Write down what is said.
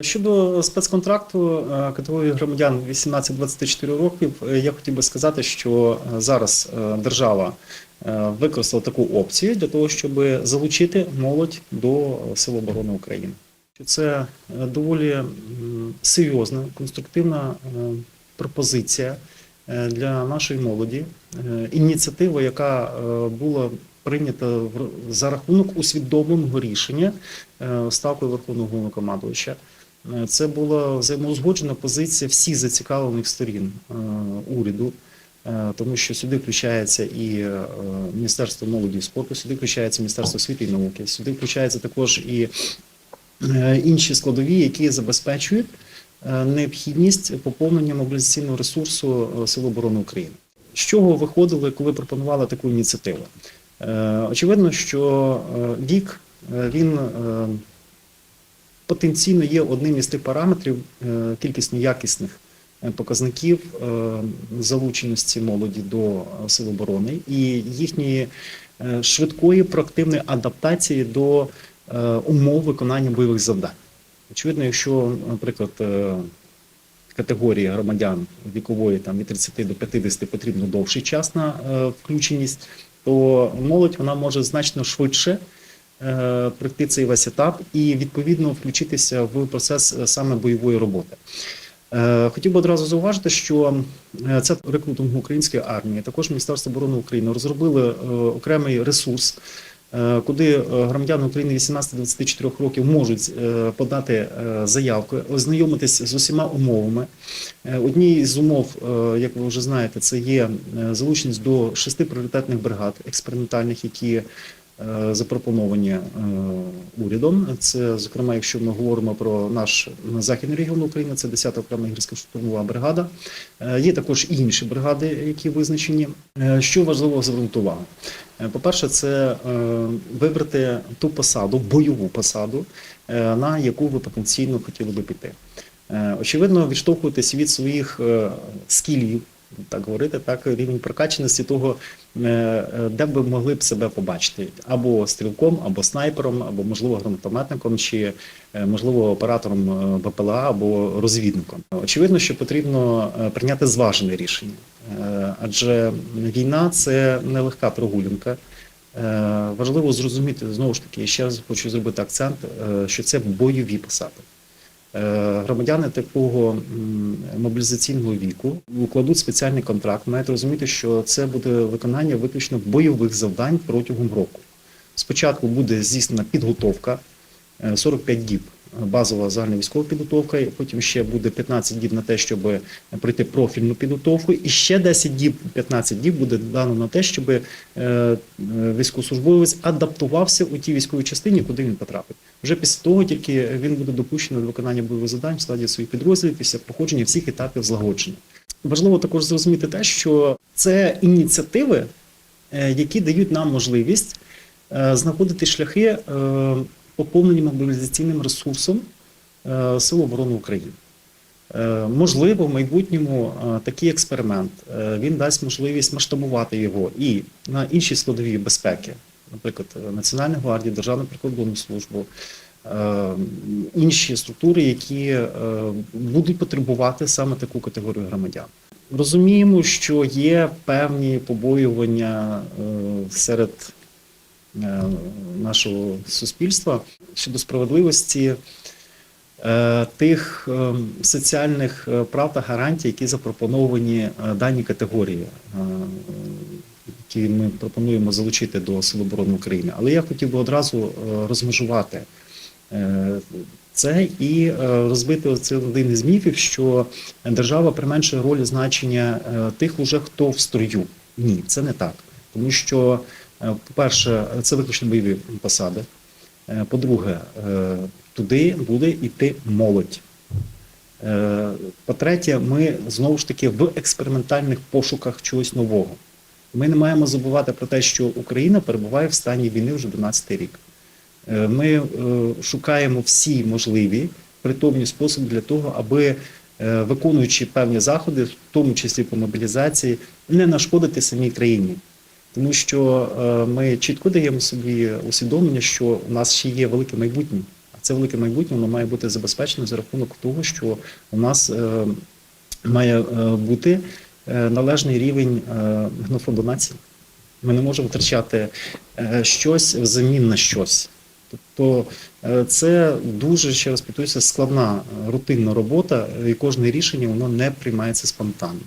Щодо спецконтракту е, категорії громадян 18-24 років, е, я хотів би сказати, що е, зараз держава використала таку опцію для того, щоб залучити молодь до Сил оборони України. Це доволі серйозна, конструктивна пропозиція для нашої молоді, ініціатива, яка була прийнята за рахунок усвідомленого рішення ставкою Верховного Головнокомандувача. Е, Це була взаємоузгоджена позиція всіх зацікавлених сторін е, уряду, е, тому що сюди включається і Міністерство молоді і спорту, сюди включається Міністерство освіти і науки, сюди включається також і інші складові, які забезпечують необхідність поповнення мобілізаційного ресурсу Сил оборони України. З чого виходили, коли пропонували таку ініціативу? Очевидно, що вік він потенційно є одним із тих параметрів е, кількісно якісних е, показників е, залученості молоді до сил оборони і їхньої швидкої проактивної адаптації до умов виконання бойових завдань. Очевидно, якщо, наприклад, категорії громадян вікової там від 30 до 50 потрібно довший час на включеність, то молодь вона може значно швидше пройти цей весь етап і відповідно включитися в процес е, саме бойової роботи. Е, Хотів би одразу зауважити, що е, це рекрутинг української армії, також Міністерство оборони України розробили е, окремий ресурс, е, куди е, громадяни України 18-24 років можуть е, подати е, заявку, ознайомитись з усіма умовами. Е, Однією з умов, е, як ви вже знаєте, це є е, залученість до шести пріоритетних бригад експериментальних, які е, запропоновані е, урядом. Це, зокрема, якщо ми говоримо про наш західний регіон України, це 10-та окрема гірська штурмова бригада. Е, Є також інші бригади, які визначені. Е, Що важливо звернути увагу? Е, По-перше, це е, вибрати ту посаду, бойову посаду, е, на яку ви потенційно хотіли би піти. Е, Очевидно, відштовхуватись від своїх е, скілів, так говорити, так рівень прокаченості того, е, е, де б могли б себе побачити, або стрілком, або снайпером, або можливо гранатометником, чи е, можливо оператором БПЛА або розвідником. Очевидно, що потрібно прийняти зважене рішення, адже війна це нелегка прогулянка. Важливо зрозуміти знову ж таки, я ще раз хочу зробити акцент, що це бойові посади. Е, Громадяни такого мобілізаційного віку укладуть спеціальний контракт, мають розуміти, що це буде виконання виключно бойових завдань протягом року. Спочатку буде здійснена підготовка е, 45 діб е, базова загальна військова підготовка, потім ще буде 15 діб на те, щоб пройти профільну підготовку, і ще 10 діб, 15 діб буде дано на те, щоб е, військовослужбовець адаптувався у тій військовій частині, куди він потрапить. Вже після того тільки він буде допущений до виконання бойових завдань в складі своїх підрозділів після проходження всіх етапів злагодження. Важливо також зрозуміти те, що це ініціативи, е, які дають нам можливість е, знаходити шляхи поповнення мобілізаційним ресурсом е, Сил оборони України. Е, Можливо, в майбутньому е, такий експеримент він дасть можливість масштабувати його і на інші складові безпеки, наприклад, Національну гвардію, Державну прикордонну службу, інші структури, які будуть потребувати саме таку категорію громадян. Розуміємо, що є певні побоювання серед нашого суспільства щодо справедливості е, тих е, соціальних е, прав та гарантій, які запропоновані е, даній категорії, е, які ми пропонуємо залучити до Сил оборони України. Але я хотів би одразу е, розмежувати е, це і е, розбити оцей один із міфів, що держава применшує роль значення е, тих, уже хто в строю. Ні, це не так. Тому що, е, по-перше, це виключно бойові посади. Е, По-друге, е, туди буде йти молодь. Е, По-третє, ми знову ж таки в експериментальних пошуках чогось нового. Ми не маємо забувати про те, що Україна перебуває в стані війни вже 12 рік. Е, Ми е, шукаємо всі можливі притомні способи для того, аби е, виконуючи певні заходи, в тому числі по мобілізації, не нашкодити самій країні. Тому що е, ми чітко даємо собі усвідомлення, що у нас ще є велике майбутнє, а це велике майбутнє, воно має бути забезпечено за рахунок того, що у нас е, має е, бути належний рівень генофонду. Ми не можемо втрачати щось взамін на щось. Тобто це дуже ще раз повторюся, складна рутинна робота, і кожне рішення воно не приймається спонтанно.